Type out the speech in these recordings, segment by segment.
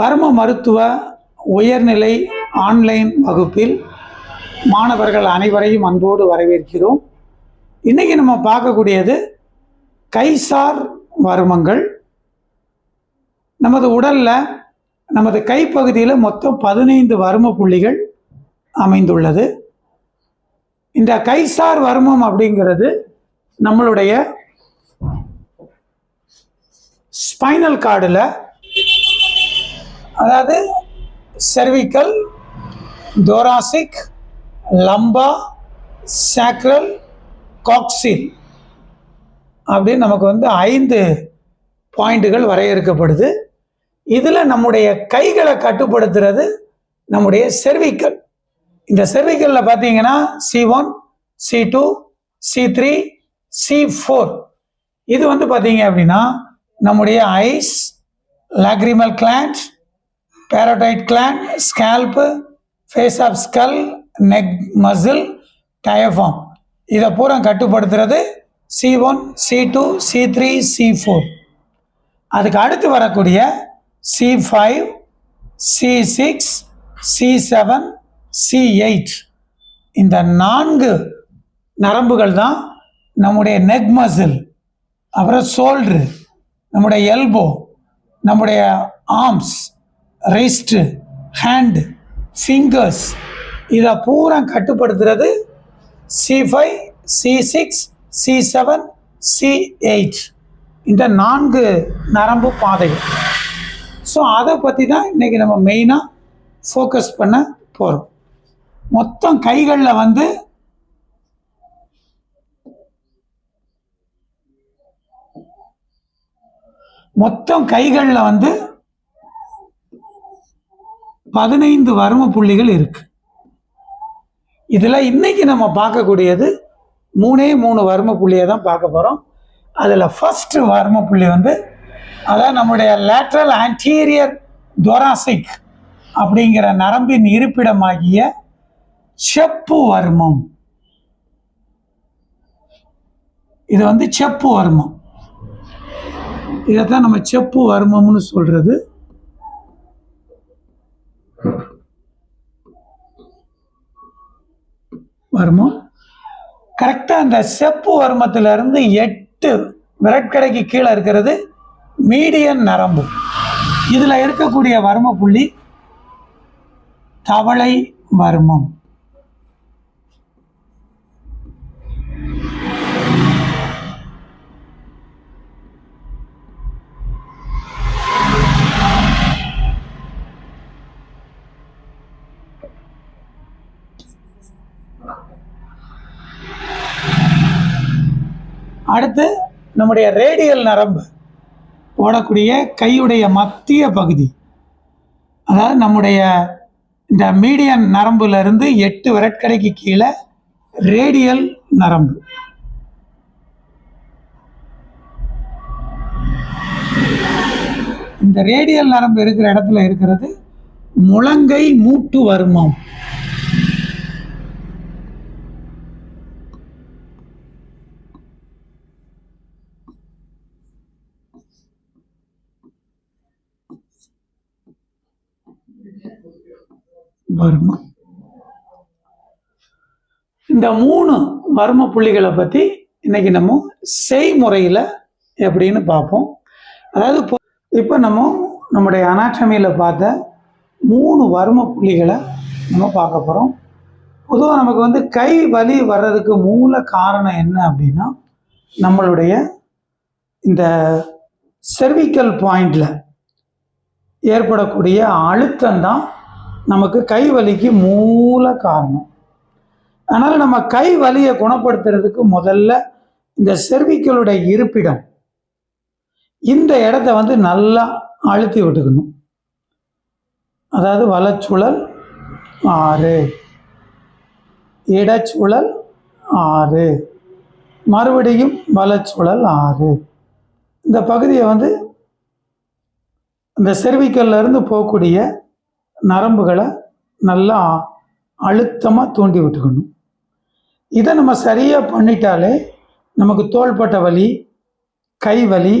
வர்ம மருத்துவ உயர்நிலை ஆன்லைன் வகுப்பில் மாணவர்கள் அனைவரையும் அன்போடு வரவேற்கிறோம். இன்றைக்கி நம்ம பார்க்கக்கூடியது கைசார் வர்மங்கள். நமது உடலில் நமது கைப்பகுதியில் மொத்தம் பதினைந்து வர்ம புள்ளிகள் அமைந்துள்ளது. இந்த கைசார் வர்மம் அப்படிங்கிறது நம்மளுடைய ஸ்பைனல் கார்டில் அதாவது cervical thoracic lumbar sacral coccyx அப்படின்னு நமக்கு வந்து ஐந்து பாயிண்ட்டுகள் வரையறுக்கப்படுது. இதில் நம்முடைய கைகளை கட்டுப்படுத்துறது நம்முடைய செர்விக்கல் இந்த செர்விக்கலில் பார்த்தீங்கன்னா C one C two C three C four இது வந்து பார்த்தீங்க அப்படின்னா நம்முடைய eyes lacrimal gland parotid gland scalp face of skull neck muscle diaphragm இதை பூரா கட்டுப்படுத்துறது C one C two C three C four அதுக்கு அடுத்து வரக்கூடிய C five C six C seven C eight இந்த நான்கு நரம்புகள் தான் நம்முடைய நெக் மசில் அப்புறம் ஷோல்ட்ரு நம்முடைய எல்போ நம்முடைய ஆர்ம்ஸ் ரிஸ்ட் ஹேண்டு ஃபிங்கர்ஸ் இதை பூரா கட்டுப்படுத்துறது C five C six C seven C eight இந்த நான்கு நரம்பு பாதைகள். ஸோ அதை பற்றி தான் இன்றைக்கி நம்ம மெயினாக ஃபோக்கஸ் பண்ண போகிறோம் மொத்தம் கைகளில் வந்து மொத்தம் கைகளில் வந்து பதினைந்து வர்ம புள்ளிகள் இருக்கு. இதில் இன்னைக்கு நம்ம பார்க்கக்கூடியது மூணே மூணு வர்ம புள்ளியை தான் பார்க்க போகிறோம் அதில் ஃபஸ்ட்டு வர்ம புள்ளி வந்து அதான் நம்முடைய லேட்ரல் ஆன்டீரியர் தொராசிக் அப்படிங்கிற நரம்பின் இருப்பிடமாகிய செப்பு வர்மம். இது வந்து செப்பு வர்மம். இதைத்தான் நம்ம செப்பு வர்மம்னு சொல்றது. வர்மம் கரெக்டாக அந்த செப்பு வருமத்திலிருந்து எட்டு விரட்கடைக்கு கீழே இருக்கிறது மீடியன் நரம்பு. இதில் இருக்கக்கூடிய வர்ம புள்ளி தவளை வர்மம். அடுத்து நம்முடைய ரேடியல் நரம்பு ஓடக்கூடிய கையுடைய மத்திய பகுதி. அதாவது நம்முடைய இந்த மீடியன் நரம்புலேருந்து எட்டு விரட்கடைக்கு கீழே ரேடியல் நரம்பு. இந்த ரேடியல் நரம்பு இருக்கிற இடத்துல இருக்கிறது முழங்கை மூட்டு வர்மம். வர்மம் இந்த மூணு வர்ம புள்ளிகளை பற்றி இன்னைக்கு நம்ம செய்முறையில் எப்படின்னு பார்ப்போம். அதாவது இப்போ இப்போ நம்ம நம்முடைய அனாட்டமியில் பார்த்த மூணு வர்ம புள்ளிகளை நம்ம பார்க்க போகிறோம் பொதுவாக நமக்கு வந்து கை வலி வர்றதுக்கு மூல காரணம் என்ன அப்படின்னா நம்மளுடைய இந்த செர்விக்கல் பாயிண்டில் ஏற்படக்கூடிய அழுத்தம் தான் நமக்கு கை வலிக்கு மூல காரணம். அதனால் நம்ம கை வலியை குணப்படுத்துறதுக்கு முதல்ல இந்த செர்விக்கலுடைய இருப்பிடம் இந்த இடத்த வந்து நல்லா அழுத்தி விட்டுக்கணும். அதாவது வலச்சுழல் ஆறு இடச்சுழல் ஆறு மறுபடியும் வலச்சுழல் ஆறு. இந்த பகுதியை வந்து இந்த செர்விக்கல்லேருந்து இருந்து போகக்கூடிய நரம்புகளை நல்லா அழுத்தமாக தூண்டி விட்டுக்கணும். இதை நம்ம சரியாக பண்ணிட்டாலே நமக்கு தோள்பட்டை வலி கை வலி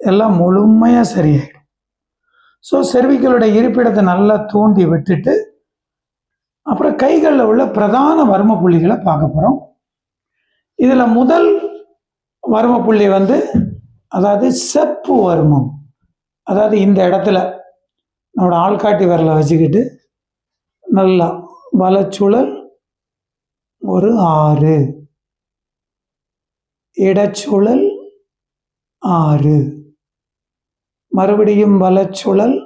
எல்லாம் முழுமையாக சரியாயிடும். ஸோ செர்விக்கலோட இருப்பிடத்தை நல்லா தூண்டி விட்டுட்டு அப்புறம் கைகளில் உள்ள பிரதான வர்ம புள்ளிகளை பார்க்க போகிறோம் இதில் முதல் வர்ம புள்ளி வந்து அதாவது செப்பு வர்மம். அதாவது இந்த இடத்துல நம்மளோட ஆள்காட்டி விரலை வச்சுக்கிட்டு நல்லா வலச்சுழல் ஒரு ஆறு. இடச்சுழல் ஆறு. மறுபடியும் வலச்சுழல்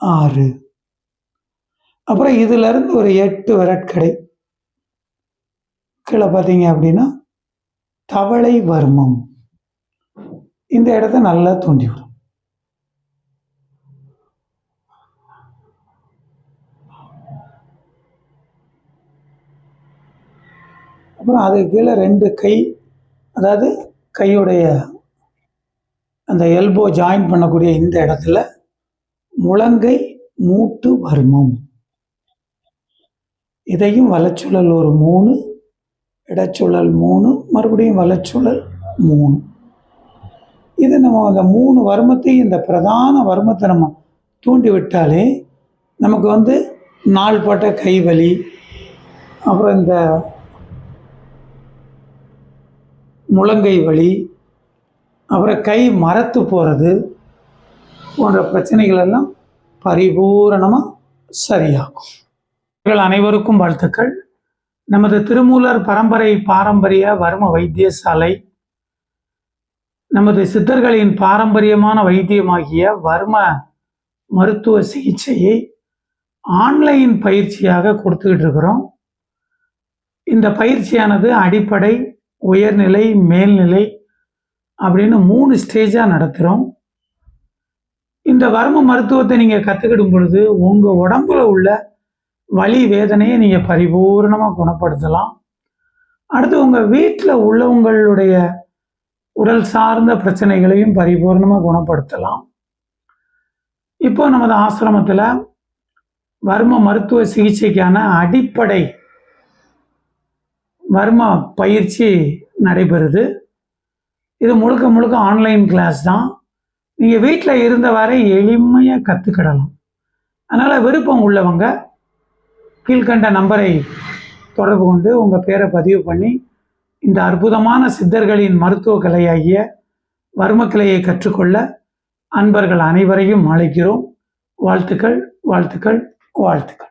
ஆறு. அப்புறம் இதிலிருந்து ஒரு எட்டு விரட்கடை. கீழே பார்த்தீங்க அப்படின்னா தவளை வர்மம். இந்த இடத்த நல்லா தூண்டிவிடும் அப்புறம் அது கீழே ரெண்டு கை அதாவது கையுடைய அந்த எல்போ ஜாயின் பண்ணக்கூடிய இந்த இடத்துல முழங்கை மூட்டு வர்மம். இதையும் வலச்சுழல் ஒரு மூணு இடச்சுழல் மூணு மறுபடியும் வலச்சுழல் மூணு. இது நம்ம அந்த மூணு வர்மத்தையும் இந்த பிரதான வர்மத்தை நம்ம தூண்டி விட்டாலே நமக்கு வந்து நாள்பட்ட கை வலி அப்புறம் இந்த முழங்கை வலி அப்புறம் கை மரத்து போகிறது போன்ற பிரச்சனைகள் எல்லாம் பரிபூரணமாக சரியாகும். இவர்கள் அனைவருக்கும் வாழ்த்துக்கள். நமது திருமூலர் பரம்பரை பாரம்பரிய வர்ம வைத்தியசாலை நமது சித்தர்களின் பாரம்பரியமான வைத்தியமாகிய வர்ம மருத்துவ சிகிச்சையை ஆன்லைன் பயிற்சியாக கொடுத்துக்கிட்டு இருக்கிறோம். இந்த பயிற்சியானது அடிப்படை உயர்நிலை மேல்நிலை அப்படின்னு மூணு ஸ்டேஜாக நடத்துகிறோம் இந்த வர்ம மருத்துவத்தை நீங்கள் கற்றுக்கிடும் பொழுது உங்கள் உடம்புல உள்ள வலி வேதனையை நீங்கள் பரிபூர்ணமாக குணப்படுத்தலாம். அடுத்து உங்கள் வீட்டில் உள்ளவங்களுடைய உடல் சார்ந்த பிரச்சனைகளையும் பரிபூர்ணமாக குணப்படுத்தலாம். இப்போ நமது ஆசிரமத்தில் வர்ம மருத்துவ சிகிச்சைக்கான அடிப்படை வர்ம பயிற்சி நடைபெறுது. இது முழுக்க முழுக்க ஆன்லைன் கிளாஸ் தான். நீங்கள் வீட்டில் இருந்த வரை எளிமையாக கற்றுக்கிடலாம் அதனால் விருப்பம் உள்ளவங்க கீழ்கண்ட நம்பரை தொடர்பு கொண்டு உங்கள் பேரை பதிவு பண்ணி இந்த அற்புதமான சித்தர்களின் மருத்துவ கலையாகிய வர்மக்கலையை கற்றுக்கொள்ள அன்பர்கள் அனைவரையும் அழைக்கிறோம். வாழ்த்துக்கள் வாழ்த்துக்கள் வாழ்த்துக்கள்.